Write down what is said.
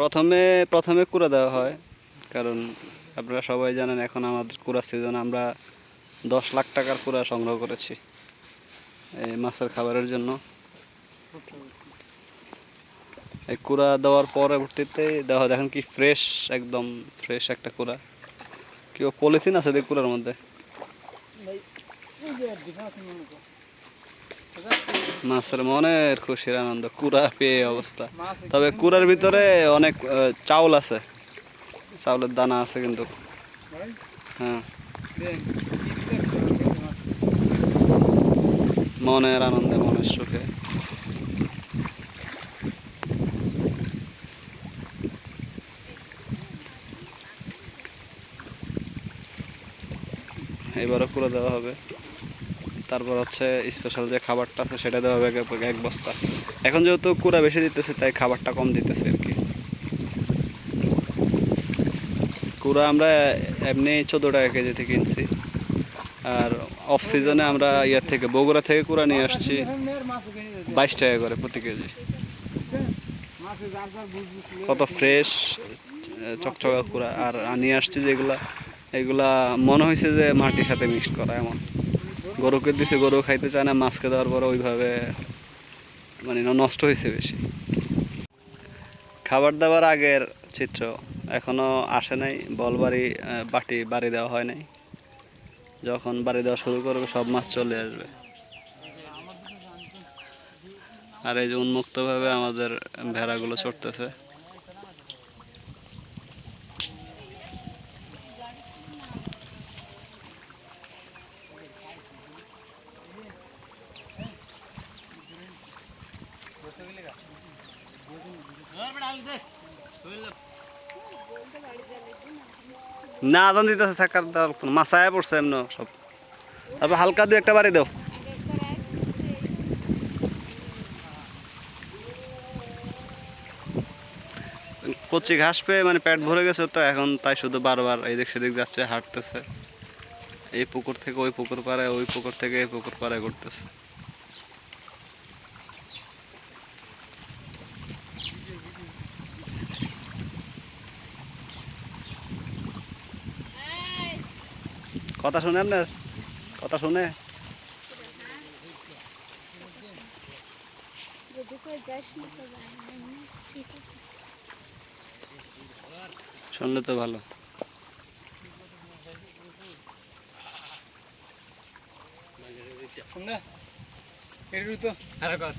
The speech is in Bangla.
প্রথমে প্রথমে কুড়া দেওয়া হয়, কারণ আপনারা সবাই জানেন এখন আমাদের কুড়ার সিজন আমরা দশ লাখ টাকার কুড়া সংগ্রহ করেছি এই মাছের খাবারের জন্য। এই কুড়া দেওয়ার পরবর্তীতে দেওয়া দেখেন কি ফ্রেশ একদম ফ্রেশ একটা কুড়া। কেউ পলিথিন আছে দেখ কুড়ার মধ্যে? মাছের মনের খুশির আনন্দ, কুড়া পেয়ে অবস্থা। তবে কুড়ার ভিতরে অনেক চাউল আছে। চাউলের দানা আছে কিন্তু। হ্যাঁ। মনের আনন্দে, মনের সুখে। এবারও করে দেওয়া হবে। তারপর হচ্ছে স্পেশাল যে খাবারটা আছে সেটা দেওয়া হবে এক- বস্তা। এখন যেহেতু কুড়া বেশি দিতেছে, তাই খাবারটা কম দিতেছে আর কি। কুড়া আমরা এমনি চোদ্দ টাকা কেজিতে কিনছি। আর অফ সিজনে আমরা ইয়ার থেকে, বগুড়া থেকে কুড়া নিয়ে আসছি বাইশ টাকা করে প্রতি কেজি। কত ফ্রেশ চকচকা কুড়া। আর নিয়ে আসছি যেগুলা, এগুলা মনে হয়েছে যে মাটির সাথে মিক্সড করা এমন। গরুকে দিছে, গরু খাইতে চায় না, মাছকে দেওয়ার পরে ওইভাবে মানে নষ্ট হয়েছে বেশি। খাবার দাবার আগের চিত্র, এখনও আসে নাই বল বাড়ি বাটি, বাড়ি দেওয়া হয় নাই। যখন বাড়ি দেওয়া শুরু করবে, সব মাছ চলে আসবে। আর এই যে উন্মুক্তভাবে আমাদের ভেড়াগুলো চড়তেছে। না আজান থাকার দরকার পড়ছে এমন সব। তারপর হালকা দু একটা বাড়ি দাও। কচি ঘাস পেয়ে মানে পেট ভরে গেছে তো, এখন তাই শুধু বারবার এই এদিক সেদিক যাচ্ছে, হাঁটতেছে। এই পুকুর থেকে ওই পুকুর পাড়ে ওই পুকুর থেকে এই পুকুর পাড়ে করতেছে কথা শুনে আপনার? কথা শুনে। না না, শুনলে তো ভালো। শুনলে? এটু তো হ্যাঁ কর।